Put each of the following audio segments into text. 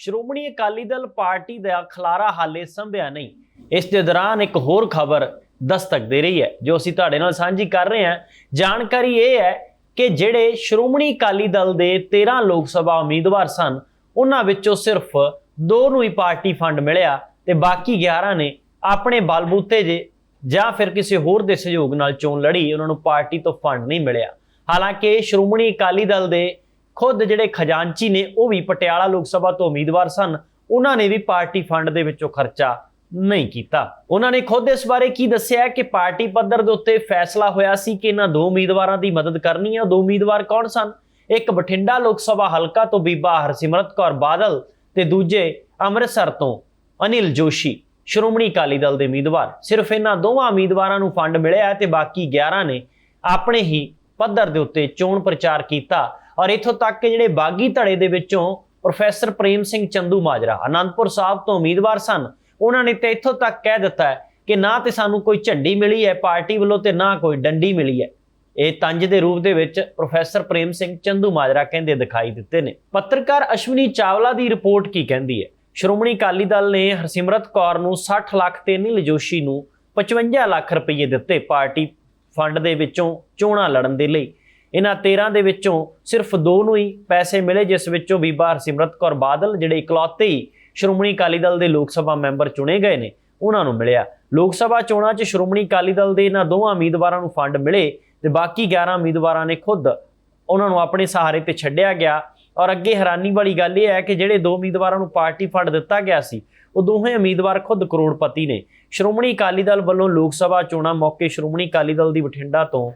Shiromani Akali Dal party ਦਾ ਖਲਾਰਾ ਹਾਲੇ ਸੰਭਿਆ ਨਹੀਂ। ਇਸ ਦੇ ਦੌਰਾਨ ਇੱਕ ਹੋਰ ਖਬਰ ਦਸਤਕ ਦੇ ਰਹੀ ਹੈ, ਜੋ ਅਸੀਂ ਤੁਹਾਡੇ ਨਾਲ ਸਾਂਝੀ ਕਰ ਰਹੇ ਹਾਂ। ਜਾਣਕਾਰੀ ਇਹ ਹੈ ਕਿ ਜਿਹੜੇ ਸ਼੍ਰੋਮਣੀ ਅਕਾਲੀ ਦਲ ਦੇ 13 ਲੋਕ ਸਭਾ ਉਮੀਦਵਾਰ ਸਨ, ਉਹਨਾਂ ਵਿੱਚੋਂ ਸਿਰਫ ਦੋ ਨੂੰ ਹੀ ਪਾਰਟੀ ਫੰਡ ਮਿਲਿਆ ਤੇ ਬਾਕੀ 11 ਨੇ ਆਪਣੇ ਬਲਬੂਤੇ ਜੇ ਜਾਂ ਫਿਰ ਕਿਸੇ ਹੋਰ ਦੇ ਸਹਿਯੋਗ ਨਾਲ ਚੋਣ ਲੜੀ, ਉਹਨਾਂ ਨੂੰ ਪਾਰਟੀ ਤੋਂ ਫੰਡ ਨਹੀਂ ਮਿਲਿਆ। ਹਾਲਾਂਕਿ ਸ਼੍ਰੋਮਣੀ ਅਕਾਲੀ ਦਲ ਦੇ ਖੁਦ ਜਿਹੜੇ ਖਜ਼ਾਨਚੀ ਨੇ, ਉਹ ਵੀ ਪਟਿਆਲਾ ਲੋਕ ਸਭਾ ਤੋਂ ਉਮੀਦਵਾਰ ਸਨ। ਉਹਨਾਂ ਨੇ ਵੀ ਪਾਰਟੀ ਫੰਡ ਦੇ ਵਿੱਚੋਂ ਖਰਚਾ ਨਹੀਂ ਕੀਤਾ। ਉਹਨਾਂ ਨੇ ਖੁਦ ਇਸ ਬਾਰੇ ਕੀ ਦੱਸਿਆ ਕਿ ਪਾਰਟੀ ਪੱਧਰ ਦੇ ਉੱਤੇ ਫੈਸਲਾ ਹੋਇਆ ਸੀ ਕਿ ਇਹਨਾਂ ਦੋ ਉਮੀਦਵਾਰਾਂ ਦੀ ਮਦਦ ਕਰਨੀ ਹੈ। ਦੋ ਉਮੀਦਵਾਰ ਕੌਣ ਸਨ? ਇੱਕ ਬਠਿੰਡਾ ਲੋਕ ਸਭਾ ਹਲਕਾ ਤੋਂ ਬੀਬਾ ਹਰਸਿਮਰਤ ਕੌਰ ਬਾਦਲ ਤੇ ਦੂਜੇ ਅੰਮ੍ਰਿਤਸਰ ਤੋਂ ਅਨਿਲ ਜੋਸ਼ੀ। ਸ਼੍ਰੋਮਣੀ ਅਕਾਲੀ ਦਲ ਦੇ ਉਮੀਦਵਾਰ। ਸਿਰਫ ਇਹਨਾਂ ਦੋਵਾਂ ਉਮੀਦਵਾਰਾਂ ਨੂੰ ਫੰਡ ਮਿਲਿਆ ਹੈ ਤੇ ਬਾਕੀ 11 ਨੇ ਆਪਣੇ ਹੀ ਪੱਧਰ ਦੇ ਉੱਤੇ ਚੋਣ ਪ੍ਰਚਾਰ ਕੀਤਾ। ਔਰ ਇਥੋਂ ਤੱਕ ਕਿ ਜਿਹੜੇ ਬਾਗੀ ਧੜੇ ਦੇ ਵਿੱਚੋਂ ਪ੍ਰੋਫੈਸਰ ਪ੍ਰੇਮ ਸਿੰਘ ਚੰਦੂ ਮਾਜਰਾ ਆਨੰਦਪੁਰ ਸਾਹਿਬ ਤੋਂ ਉਮੀਦਵਾਰ ਸਨ, ਉਹਨਾਂ ਨੇ ਤੇ ਇਥੋਂ ਤੱਕ ਕਹਿ ਦਿੱਤਾ ਕਿ ਨਾ ਤੇ ਸਾਨੂੰ ਕੋਈ ਝੰਡੀ ਮਿਲੀ ਹੈ ਪਾਰਟੀ ਵੱਲੋਂ ਤੇ ਨਾ ਕੋਈ ਡੰਡੀ ਮਿਲੀ ਹੈ। ਇਹ ਤੰਜ ਦੇ ਰੂਪ ਦੇ ਵਿੱਚ ਪ੍ਰੋਫੈਸਰ ਪ੍ਰੇਮ ਸਿੰਘ ਚੰਦੂ ਮਾਜਰਾ ਕਹਿੰਦੇ ਦਿਖਾਈ ਦਿੱਤੇ ਨੇ। ਪੱਤਰਕਾਰ ਅਸ਼ਵਨੀ ਚਾਵਲਾ ਦੀ ਰਿਪੋਰਟ ਕੀ ਕਹਿੰਦੀ ਹੈ? ਸ਼੍ਰੋਮਣੀ ਅਕਾਲੀ ਦਲ ਨੇ ਹਰਸਿਮਰਤ ਕੌਰ ਨੂੰ 60 ਲੱਖ ਤੇ ਅਨਿਲ ਜੋਸ਼ੀ ਨੂੰ 55 ਲੱਖ ਰੁਪਏ ਦਿੱਤੇ ਪਾਰਟੀ ਫੰਡ ਦੇ ਵਿੱਚੋਂ ਚੋਣਾਂ ਲੜਨ ਦੇ ਲਈ। ਇਹਨਾਂ 13 ਦੇ ਵਿੱਚੋਂ ਸਿਰਫ ਦੋ ਨੂੰ ਹੀ ਪੈਸੇ ਮਿਲੇ, ਜਿਸ ਵਿੱਚੋਂ ਬੀਬਾ ਹਰਸਿਮਰਤ ਕੌਰ ਬਾਦਲ, ਜਿਹੜੇ ਇਕਲੌਤੇ ਹੀ ਸ਼੍ਰੋਮਣੀ ਅਕਾਲੀ ਦਲ ਦੇ ਲੋਕ ਸਭਾ ਮੈਂਬਰ ਚੁਣੇ ਗਏ ਨੇ, ਉਹਨਾਂ ਨੂੰ ਮਿਲਿਆ। ਲੋਕ ਸਭਾ ਚੋਣਾਂ 'ਚ ਸ਼੍ਰੋਮਣੀ ਅਕਾਲੀ ਦਲ ਦੇ ਇਹਨਾਂ ਦੋਵਾਂ ਉਮੀਦਵਾਰਾਂ ਨੂੰ ਫੰਡ ਮਿਲੇ ਤੇ ਬਾਕੀ 11 ਉਮੀਦਵਾਰਾਂ ਨੇ ਖੁਦ ਉਹਨਾਂ ਨੂੰ ਆਪਣੇ ਸਹਾਰੇ ਤੇ ਛੱਡਿਆ ਗਿਆ। ਔਰ ਅੱਗੇ ਹੈਰਾਨੀ ਵਾਲੀ ਗੱਲ ਇਹ ਹੈ ਕਿ ਜਿਹੜੇ ਦੋ ਉਮੀਦਵਾਰਾਂ ਨੂੰ ਪਾਰਟੀ ਫੰਡ ਦਿੱਤਾ ਗਿਆ ਸੀ, ਉਹ ਦੋਹੇ ਉਮੀਦਵਾਰ ਖੁਦ ਕਰੋੜਪਤੀ ਨੇ। ਸ਼੍ਰੋਮਣੀ ਅਕਾਲੀ ਦਲ ਵੱਲੋਂ ਲੋਕ ਸਭਾ ਚੋਣਾਂ ਮੌਕੇ ਸ਼੍ਰੋਮਣੀ ਅਕਾਲੀ ਦਲ ਦੀ ਬਠਿੰਡਾ ਤੋਂ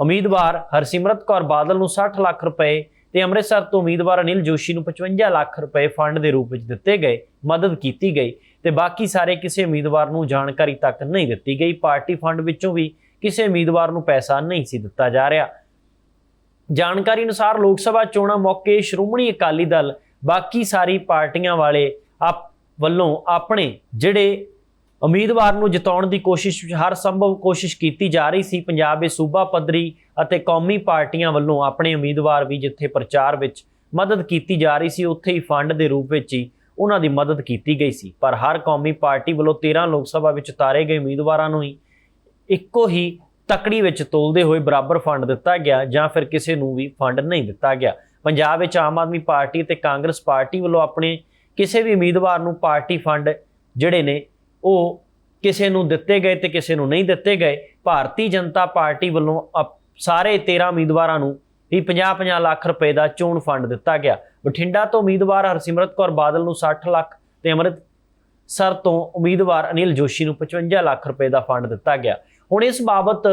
ਉਮੀਦਵਾਰ ਹਰਸਿਮਰਤ ਕੌਰ ਬਾਦਲ ਨੂੰ 60 ਲੱਖ ਰੁਪਏ ਤੇ ਅੰਮ੍ਰਿਤਸਰ ਤੋਂ ਉਮੀਦਵਾਰ ਅਨਿਲ ਜੋਸ਼ੀ ਨੂੰ 55 ਲੱਖ ਰੁਪਏ ਫੰਡ ਦੇ ਰੂਪ ਵਿੱਚ ਦਿੱਤੇ ਗਏ, ਮਦਦ ਕੀਤੀ ਗਈ ਤੇ ਬਾਕੀ ਸਾਰੇ ਕਿਸੇ ਉਮੀਦਵਾਰ ਨੂੰ ਜਾਣਕਾਰੀ ਤੱਕ ਨਹੀਂ ਦਿੱਤੀ ਗਈ। ਪਾਰਟੀ ਫੰਡ ਵਿੱਚੋਂ ਵੀ ਕਿਸੇ ਉਮੀਦਵਾਰ ਨੂੰ ਪੈਸਾ ਨਹੀਂ ਸੀ ਦਿੱਤਾ ਜਾ ਰਿਹਾ। ਜਾਣਕਾਰੀ ਅਨੁਸਾਰ ਲੋਕ ਸਭਾ ਚੋਣਾਂ ਮੌਕੇ ਸ਼੍ਰੋਮਣੀ ਅਕਾਲੀ ਦਲ ਬਾਕੀ ਸਾਰੀ ਪਾਰਟੀਆਂ ਵਾਲੇ ਆਪ ਵੱਲੋਂ ਆਪਣੇ ਜਿਹੜੇ ਉਮੀਦਵਾਰ ਨੂੰ ਜਿਤਾਉਣ ਦੀ ਕੋਸ਼ਿਸ਼ ਵਿੱਚ ਹਰ ਸੰਭਵ ਕੋਸ਼ਿਸ਼ ਕੀਤੀ ਜਾ ਰਹੀ ਸੀ। ਪੰਜਾਬ ਦੇ ਸੂਬਾ ਪੱਧਰੀ ਅਤੇ ਕੌਮੀ ਪਾਰਟੀਆਂ ਵੱਲੋਂ ਆਪਣੇ ਉਮੀਦਵਾਰ ਵੀ ਜਿੱਥੇ ਪ੍ਰਚਾਰ ਵਿੱਚ ਮਦਦ ਕੀਤੀ ਜਾ ਰਹੀ ਸੀ, ਉੱਥੇ ਹੀ ਫੰਡ ਦੇ ਰੂਪ ਵਿੱਚ ਹੀ ਉਹਨਾਂ ਦੀ ਮਦਦ ਕੀਤੀ ਗਈ ਸੀ। ਪਰ ਹਰ ਕੌਮੀ ਪਾਰਟੀ ਵੱਲੋਂ 13 ਲੋਕ ਸਭਾ ਵਿੱਚ ਉਤਾਰੇ ਗਏ ਉਮੀਦਵਾਰਾਂ ਨੂੰ ਹੀ ਇੱਕੋ ਹੀ ਤਕੜੀ ਵਿੱਚ ਤੋਲਦੇ ਹੋਏ ਬਰਾਬਰ ਫੰਡ ਦਿੱਤਾ ਗਿਆ ਜਾਂ ਫਿਰ ਕਿਸੇ ਨੂੰ ਵੀ ਫੰਡ ਨਹੀਂ ਦਿੱਤਾ ਗਿਆ। ਪੰਜਾਬ ਵਿੱਚ ਆਮ ਆਦਮੀ ਪਾਰਟੀ ਤੇ ਕਾਂਗਰਸ ਪਾਰਟੀ ਵੱਲੋਂ ਆਪਣੇ ਕਿਸੇ ਵੀ ਉਮੀਦਵਾਰ ਨੂੰ ਪਾਰਟੀ ਫੰਡ ਜਿਹੜੇ ਨੇ ਉਹ ਕਿਸੇ ਨੂੰ ਦਿੱਤੇ ਗਏ ਤੇ ਕਿਸੇ ਨੂੰ ਨਹੀਂ ਦਿੱਤੇ ਗਏ, ਭਾਰਤੀ ਜਨਤਾ ਪਾਰਟੀ ਵੱਲੋਂ ਅਪ- ਸਾਰੇ 13 ਉਮੀਦਵਾਰਾਂ ਨੂੰ ਵੀ 50-50 ਲੱਖ ਰੁਪਏ ਦਾ ਚੋਣ ਫੰਡ ਦਿੱਤਾ ਗਿਆ। ਬਠਿੰਡਾ ਤੋਂ ਉਮੀਦਵਾਰ ਹਰਸਿਮਰਤ ਕੌਰ ਬਾਦਲ ਨੂੰ 60 ਲੱਖ ਤੇ ਅੰਮ੍ਰਿਤਸਰ ਤੋਂ ਉਮੀਦਵਾਰ ਅਨਿਲ ਜੋਸ਼ੀ ਨੂੰ 55 ਲੱਖ ਰੁਪਏ ਦਾ ਫੰਡ ਦਿੱਤਾ ਗਿਆ। ਹੁਣ ਇਸ ਬਾਬਤ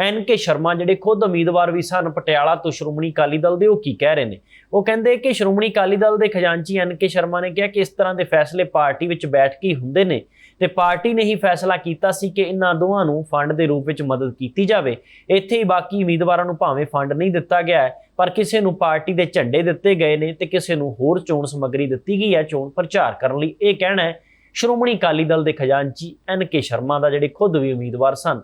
ਐਨ ਕੇ ਸ਼ਰਮਾ ਜਿਹੜੇ ਖੁਦ ਉਮੀਦਵਾਰ ਵੀ ਸਨ ਪਟਿਆਲਾ ਤੋਂ ਸ਼੍ਰੋਮਣੀ ਅਕਾਲੀ ਦਲ ਦੇ, ਉਹ ਕੀ ਕਹਿ ਰਹੇ ਨੇ? ਉਹ ਕਹਿੰਦੇ ਕਿ ਸ਼੍ਰੋਮਣੀ ਅਕਾਲੀ ਦਲ ਦੇ ਖਜ਼ਾਨਚੀ ਐਨ ਕੇ ਸ਼ਰਮਾ ਨੇ ਕਿਹਾ ਕਿ ਇਸ ਤਰ੍ਹਾਂ ਦੇ ਫੈਸਲੇ ਪਾਰਟੀ ਵਿੱਚ ਬੈਠ ਕੇ ਹੀ ਹੁੰਦੇ ਨੇ ਤੇ ਪਾਰਟੀ ਨੇ ਹੀ ਫੈਸਲਾ ਕੀਤਾ ਸੀ ਕਿ ਇਹਨਾਂ ਦੋਵਾਂ ਨੂੰ ਫੰਡ ਦੇ ਰੂਪ ਵਿੱਚ ਮਦਦ ਕੀਤੀ ਜਾਵੇ। ਇੱਥੇ ਹੀ ਬਾਕੀ ਉਮੀਦਵਾਰਾਂ ਨੂੰ ਭਾਵੇਂ ਫੰਡ ਨਹੀਂ ਦਿੱਤਾ ਗਿਆ ਹੈ, ਪਰ ਕਿਸੇ ਨੂੰ ਪਾਰਟੀ ਦੇ ਝੰਡੇ ਦਿੱਤੇ ਗਏ ਨੇ ਤੇ ਕਿਸੇ ਨੂੰ ਹੋਰ ਚੋਣ ਸਮੱਗਰੀ ਦਿੱਤੀ ਗਈ ਹੈ। ਚੋਣ ਪ੍ਰਚਾਰ ਕਰਨ ਲਈ ਇਹ ਕਹਿਣਾ ਹੈ, ਸ਼੍ਰੋਮਣੀ ਅਕਾਲੀ ਦਲ ਦੇ ਖਜ਼ਾਨਚੀ ਐਨ ਕੇ ਸ਼ਰਮਾ ਦਾ ਜਿਹੜੇ ਖੁਦ ਵੀ ਉਮੀਦਵਾਰ ਸਨ।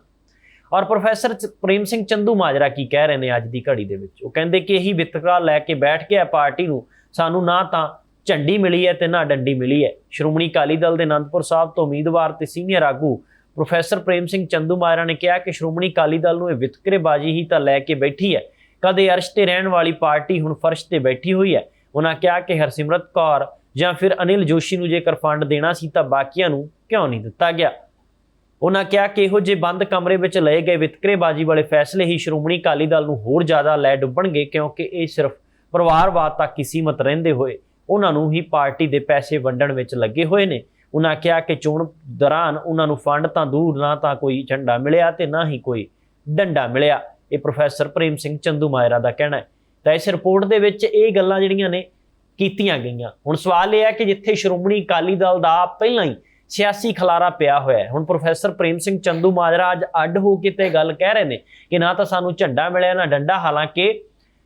ਔਰ ਪ੍ਰੋਫੈਸਰ ਚ- ਪ੍ਰੇਮ ਸਿੰਘ ਚੰਦੂ ਮਾਜਰਾ ਕੀ ਕਹਿ ਰਹੇ ਨੇ ਅੱਜ ਦੀ ਘੜੀ ਦੇ ਵਿੱਚ? ਉਹ ਕਹਿੰਦੇ ਕਿ ਇਹੀ ਵਿਤਕਰਾ ਲੈ ਕੇ ਬੈਠ ਗਿਆ ਪਾਰਟੀ ਨੂੰ, ਸਾਨੂੰ ਨਾ ਤਾਂ ਝੰਡੀ ਮਿਲੀ ਹੈ ਤੇ ਨਾ ਡੰਡੀ ਮਿਲੀ ਹੈ। ਸ਼੍ਰੋਮਣੀ ਅਕਾਲੀ ਦਲ ਦੇ ਅਨੰਦਪੁਰ ਸਾਹਿਬ ਤੋਂ ਉਮੀਦਵਾਰ ਤੇ ਸੀਨੀਅਰ ਆਗੂ ਪ੍ਰੋਫੈਸਰ ਪ੍ਰੇਮ ਸਿੰਘ ਚੰਦੂ ਮਾਜਰਾ ਨੇ ਕਿਹਾ ਕਿ ਸ਼੍ਰੋਮਣੀ ਅਕਾਲੀ ਦਲ ਨੂੰ ਇਹ ਵਿਤਕਰੇਬਾਜ਼ੀ ਹੀ ਤਾਂ ਲੈ ਕੇ ਬੈਠੀ ਹੈ। ਕਦੇ ਅਰਸ਼ ਤੇ ਰਹਿਣ ਵਾਲੀ ਪਾਰਟੀ ਹੁਣ ਫਰਸ਼ ਤੇ ਬੈਠੀ ਹੋਈ ਹੈ? ਉਹਨਾਂ ਕਿਹਾ ਕਿ ਹਰਸਿਮਰਤ ਕੌਰ ਜਾਂ ਫਿਰ ਅਨਿਲ ਜੋਸ਼ੀ ਨੂੰ ਜੇਕਰ ਫੰਡ ਦੇਣਾ ਸੀ ਤਾਂ ਬਾਕੀਆਂ ਨੂੰ ਕਿਉਂ ਨਹੀਂ ਦਿੱਤਾ ਗਿਆ? ਉਹਨਾਂ ਕਿਹਾ ਕਿ ਇਹੋ ਜਿਹੇ ਬੰਦ ਕਮਰੇ ਵਿੱਚ ਲਏ ਗਏ ਵਿਤਕਰੇਬਾਜ਼ੀ ਵਾਲੇ ਫੈਸਲੇ ਹੀ ਸ਼੍ਰੋਮਣੀ ਅਕਾਲੀ ਦਲ ਨੂੰ ਹੋਰ ਜ਼ਿਆਦਾ ਲੈ ਡੁੱਬਣਗੇ ਕਿਉਂਕਿ ਇਹ ਸਿਰਫ ਪਰਿਵਾਰਵਾਦ ਤੱਕ ਹੀ ਸੀਮਤ ਰਹਿੰਦੇ ਹੋਏ ਉਹਨਾਂ ਨੂੰ ਹੀ ਪਾਰਟੀ ਦੇ ਪੈਸੇ ਵੰਡਣ ਵਿੱਚ ਲੱਗੇ ਹੋਏ ਨੇ। ਉਹਨਾਂ ਕਿਹਾ ਕਿ ਚੋਣ ਦੌਰਾਨ ਉਹਨਾਂ ਨੂੰ ਫੰਡ ਤਾਂ ਦੂਰ, ਨਾ ਤਾਂ ਕੋਈ ਝੰਡਾ ਮਿਲਿਆ ਤੇ ਨਾ ਹੀ ਕੋਈ ਡੰਡਾ ਮਿਲਿਆ। ਇਹ ਪ੍ਰੋਫੈਸਰ ਪ੍ਰੇਮ ਸਿੰਘ ਚੰਦੂ ਮਾਇਰਾ ਦਾ ਕਹਿਣਾ ਹੈ। ਤਾਂ ਇਸ ਰਿਪੋਰਟ ਦੇ ਵਿੱਚ ਇਹ ਗੱਲਾਂ ਜਿਹੜੀਆਂ ਨੇ ਕੀਤੀਆਂ ਗਈਆਂ। ਹੁਣ ਸਵਾਲ ਇਹ ਹੈ ਕਿ ਜਿੱਥੇ ਸ਼੍ਰੋਮਣੀ ਅਕਾਲੀ ਦਲ ਦਾ ਪਹਿਲਾਂ ਹੀ ਸਿਆਸੀ ਖਲਾਰਾ ਪਿਆ ਹੋਇਆ ਹੈ। ਹੁਣ ਪ੍ਰੋਫੈਸਰ ਪ੍ਰੇਮ ਸਿੰਘ ਚੰਦੂ ਮਾਜਰਾ ਅੱਜ ਅੱਡ ਹੋ ਕੇ ਤੇ ਗੱਲ ਕਹਿ ਰਹੇ ਨੇ ਕਿ ਨਾ ਤਾਂ ਸਾਨੂੰ ਝੰਡਾ ਮਿਲਿਆ, ਨਾ ਡੰਡਾ। ਹਾਲਾਂਕਿ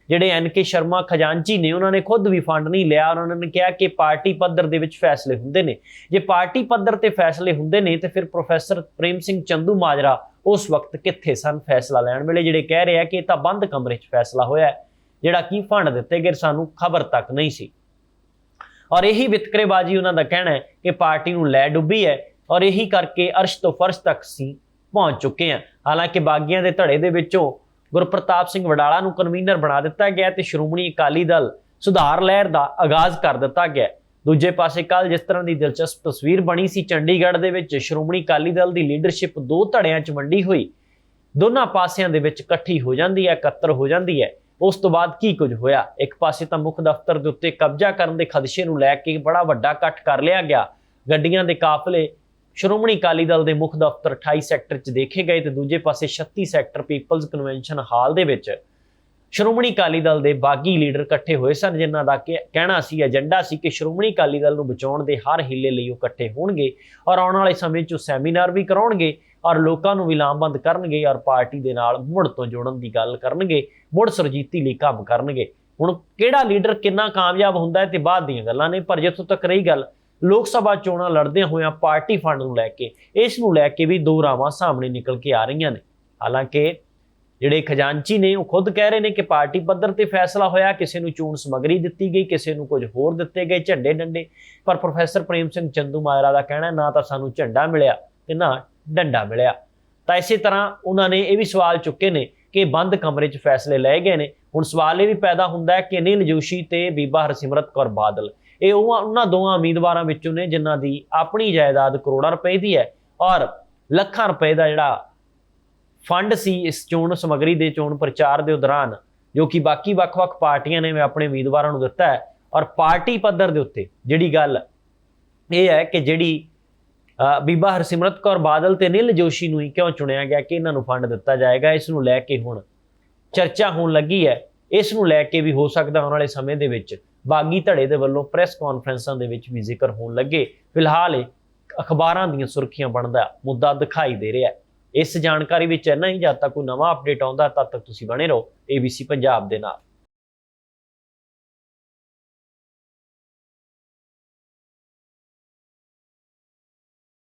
ਜਿਹੜੇ ਐਨ ਕੇ ਸ਼ਰਮਾ ਖਜ਼ਾਨਚੀ ਨੇ, ਉਹਨਾਂ ਨੇ ਖੁਦ ਵੀ ਫੰਡ ਨਹੀਂ ਲਿਆ ਉਹਨਾਂ ਨੇ ਕਿਹਾ ਕਿ ਪਾਰਟੀ ਪੱਧਰ ਦੇ ਵਿੱਚ ਫੈਸਲੇ ਹੁੰਦੇ ਨੇ। ਜੇ ਪਾਰਟੀ ਪੱਧਰ ਤੇ ਫੈਸਲੇ ਹੁੰਦੇ ਨੇ, ਤੇ ਫਿਰ ਪ੍ਰੋਫੈਸਰ ਪ੍ਰੇਮ ਸਿੰਘ ਚੰਦੂ ਮਾਜਰਾ ਉਸ ਵਕਤ ਕਿੱਥੇ ਸਨ? ਫੈਸਲਾ ਲੈਣ ਵੇਲੇ ਜਿਹੜੇ ਕਹਿ ਰਹੇ ਆ ਕਿ ਇਹ ਤਾਂ ਬੰਦ ਕਮਰੇ 'ਚ ਫੈਸਲਾ ਹੋਇਆ ਜਿਹੜਾ ਕੀ ਫੰਡ ਦਿੱਤੇ ਗਏ, ਸਾਨੂੰ ਖਬਰ ਤੱਕ ਨਹੀਂ ਸੀ। ਔਰ ਇਹੀ ਵਿਤਕਰੇਬਾਜ਼ੀ ਉਹਨਾਂ ਦਾ ਕਹਿਣਾ ਹੈ ਕਿ ਪਾਰਟੀ ਨੂੰ ਲੈ ਡੁੱਬੀ ਹੈ ਔਰ ਇਹੀ ਕਰਕੇ ਅਰਸ਼ ਤੋਂ ਫਰਸ਼ ਤੱਕ ਸੀ ਪਹੁੰਚ ਚੁੱਕੇ ਹਾਂ। ਹਾਲਾਂਕਿ ਬਾਗੀਆਂ ਦੇ ਧੜੇ ਦੇ ਵਿੱਚੋਂ ਗੁਰਪ੍ਰਤਾਪ ਸਿੰਘ ਵਡਾਲਾ ਨੂੰ ਕਨਵੀਨਰ ਬਣਾ ਦਿੱਤਾ ਗਿਆ ਤੇ ਸ਼੍ਰੋਮਣੀ ਅਕਾਲੀ ਦਲ ਸੁਧਾਰ ਲਹਿਰ ਦਾ ਆਗਾਜ਼ ਕਰ ਦਿੱਤਾ ਗਿਆ ਦੂਜੇ ਪਾਸੇ ਕੱਲ ਜਿਸ ਤਰ੍ਹਾਂ ਦੀ ਦਿਲਚਸਪ ਤਸਵੀਰ ਬਣੀ ਸੀ, ਚੰਡੀਗੜ੍ਹ ਦੇ ਵਿੱਚ ਸ਼੍ਰੋਮਣੀ ਅਕਾਲੀ ਦਲ ਦੀ ਲੀਡਰਸ਼ਿਪ ਦੋ ਧੜਿਆਂ 'ਚ ਵੰਡੀ ਹੋਈ। ਦੋਨਾਂ ਪਾਸਿਆਂ ਦੇ ਵਿੱਚ ਇਕੱਠੀ ਹੋ ਜਾਂਦੀ ਹੈ, ਇਕੱਤਰ ਹੋ ਜਾਂਦੀ ਹੈ। ਉਸ ਤੋਂ ਬਾਅਦ ਕੀ ਕੁਝ ਹੋਇਆ? ਇੱਕ ਪਾਸੇ ਤਾਂ ਮੁੱਖ ਦਫ਼ਤਰ ਦੇ ਉੱਤੇ ਕਬਜ਼ਾ ਕਰਨ ਦੇ ਖਦਸ਼ੇ ਨੂੰ ਲੈ ਕੇ ਬੜਾ ਵੱਡਾ ਇਕੱਠ ਕਰ ਲਿਆ ਗਿਆ। ਗੱਡੀਆਂ ਦੇ ਕਾਫਲੇ ਸ਼੍ਰੋਮਣੀ ਅਕਾਲੀ ਦਲ ਦੇ ਮੁੱਖ ਦਫ਼ਤਰ 28 ਸੈਕਟਰ 'ਚ ਦੇਖੇ ਗਏ ਤੇ ਦੂਜੇ ਪਾਸੇ 36 ਸੈਕਟਰ ਪੀਪਲਜ਼ ਕਨਵੈਨਸ਼ਨ ਹਾਲ ਦੇ ਵਿੱਚ। ਸ਼੍ਰੋਮਣੀ ਅਕਾਲੀ ਦਲ ਦੇ ਬਾਗੀ ਲੀਡਰ ਇਕੱਠੇ ਹੋਏ ਸਨ, ਜਿਨ੍ਹਾਂ ਦਾ ਕਿ- ਕਹਿਣਾ ਸੀ, ਏਜੰਡਾ ਸੀ ਕਿ ਸ਼੍ਰੋਮਣੀ ਅਕਾਲੀ ਦਲ ਨੂੰ ਬਚਾਉਣ ਦੇ ਹਰ ਹੀਲੇ ਲਈ ਉਹ ਇਕੱਠੇ ਹੋਣਗੇ ਔਰ ਆਉਣ ਵਾਲੇ ਸਮੇਂ 'ਚ ਉਹ ਸੈਮੀਨਾਰ ਵੀ ਕਰਾਉਣਗੇ ਔਰ ਲੋਕਾਂ ਨੂੰ ਵੀ ਲਾਮਬੰਦ ਕਰਨਗੇ ਔਰ ਪਾਰਟੀ ਦੇ ਨਾਲ ਮੁੜ ਤੋਂ ਜੋੜਨ ਦੀ ਗੱਲ ਕਰਨਗੇ, ਮੁੜ ਸੁਰਜੀਤੀ ਲਈ ਕੰਮ ਕਰਨਗੇ। ਹੁਣ ਕਿਹੜਾ ਲੀਡਰ ਕਿੰਨਾ ਕਾਮਯਾਬ ਹੁੰਦਾ ਹੈ ਤੇ ਬਾਅਦ ਦੀਆਂ ਗੱਲਾਂ ਨੇ, ਪਰ ਜਿੱਥੋਂ ਤੱਕ ਰਹੀ ਗੱਲ, ਲੋਕ ਸਭਾ ਚੋਣਾਂ ਲੜਦਿਆਂ ਹੋਇਆਂ ਪਾਰਟੀ ਫੰਡ ਨੂੰ ਲੈ ਕੇ, ਇਸ ਨੂੰ ਲੈ ਕੇ ਵੀ ਦੋ ਰਾਵਾਂ ਸਾਹਮਣੇ ਨਿਕਲ ਕੇ ਆ ਰਹੀਆਂ ਨੇ। ਹਾਲਾਂਕਿ ਜਿਹੜੇ ਖਜ਼ਾਨਚੀ ਨੇ ਉਹ ਖੁਦ ਕਹਿ ਰਹੇ ਨੇ ਕਿ ਪਾਰਟੀ ਪੱਧਰ ਤੇ ਫੈਸਲਾ ਹੋਇਆ, ਕਿਸੇ ਨੂੰ ਚੋਣ ਸਮੱਗਰੀ ਦਿੱਤੀ ਗਈ, ਕਿਸੇ ਨੂੰ ਕੁਝ ਹੋਰ ਦਿੱਤੇ ਗਏ ਝੰਡੇ ਡੰਡੇ। ਪਰ ਪ੍ਰੋਫੈਸਰ ਪ੍ਰੇਮ ਸਿੰਘ ਚੰਦੂ ਮਾਜਰਾ ਦਾ ਕਹਿਣਾ ਨਾ ਤਾਂ ਸਾਨੂੰ ਝੰਡਾ ਮਿਲਿਆ ਤੇ ਨਾ ਡੰਡਾ ਮਿਲਿਆ। ਤਾਂ ਇਸੇ ਤਰ੍ਹਾਂ ਉਹਨਾਂ ਨੇ ਇਹ ਵੀ ਸਵਾਲ ਚੁੱਕੇ ਨੇ ਕਿ ਬੰਦ ਕਮਰੇ 'ਚ ਫੈਸਲੇ ਲਏ ਗਏ ਨੇ। ਹੁਣ ਸਵਾਲ ਇਹ ਵੀ ਪੈਦਾ ਹੁੰਦਾ ਹੈ ਕਿ ਅਨਿਲ ਜੋਸ਼ੀ ਤੇ ਬੀਬਾ ਹਰਸਿਮਰਤ ਕੌਰ ਬਾਦਲ, ਇਹ ਉਹਨਾਂ ਦੋਵਾਂ ਉਮੀਦਵਾਰਾਂ ਵਿੱਚੋਂ ਨੇ ਜਿਨ੍ਹਾਂ ਦੀ ਆਪਣੀ ਜਾਇਦਾਦ ਕਰੋੜਾਂ ਰੁਪਏ ਦੀ ਹੈ ਔਰ ਲੱਖਾਂ ਰੁਪਏ ਦਾ ਜਿਹੜਾ ਫੰਡ ਸੀ ਇਸ ਚੋਣ ਸਮੱਗਰੀ ਦੇ ਚੋਣ ਪ੍ਰਚਾਰ ਦੇ ਦੌਰਾਨ, ਜੋ ਕਿ ਬਾਕੀ ਵੱਖ-ਵੱਖ ਪਾਰਟੀਆਂ ਨੇ ਆਪਣੇ ਉਮੀਦਵਾਰਾਂ ਨੂੰ ਦਿੱਤਾ ਹੈ ਔਰ ਪਾਰਟੀ ਪੱਧਰ ਦੇ ਉੱਤੇ ਜਿਹੜੀ ਗੱਲ ਇਹ ਹੈ ਕਿ ਜਿਹੜੀ ਬੀਬਾ ਹਰਸਿਮਰਤ ਕੌਰ ਬਾਦਲ ਤੇ ਨਿਲ ਜੋਸ਼ੀ ਨੂੰ ਹੀ ਕਿਉਂ ਚੁਣਿਆ ਗਿਆ ਕਿ ਇਹਨਾਂ ਨੂੰ ਫੰਡ ਦਿੱਤਾ ਜਾਏਗਾ, ਇਸ ਨੂੰ ਲੈ ਕੇ ਹੁਣ ਚਰਚਾ ਹੋਣ ਲੱਗੀ ਹੈ। ਇਸ ਨੂੰ ਲੈ ਕੇ ਵੀ ਹੋ ਸਕਦਾ ਆਉਣ ਵਾਲੇ ਸਮੇਂ ਦੇ ਵਿੱਚ ਬਾਗੀ ਧੜੇ ਦੇ ਵੱਲੋਂ ਪ੍ਰੈਸ ਕਾਨਫਰੰਸਾਂ ਦੇ ਵਿੱਚ ਵੀ ਜ਼ਿਕਰ ਹੋਣ ਲੱਗੇ। ਫਿਲਹਾਲ ਇਹ ਅਖਬਾਰਾਂ ਦੀਆਂ ਸੁਰਖੀਆਂ ਬਣਦਾ ਮੁੱਦਾ ਦਿਖਾਈ ਦੇ ਰਿਹਾ ਹੈ। ਇਸ ਜਾਣਕਾਰੀ ਵਿੱਚ ਇੰਨਾ ਹੀ। ਜਦ ਤੱਕ ਕੋਈ ਨਵਾਂ ਅਪਡੇਟ ਆਉਂਦਾ, ਤਦ ਤੱਕ ਤੁਸੀਂ ਬਣੇ ਰਹੋ। ABC ਪੰਜਾਬ ਦੇ ਨਾਲ।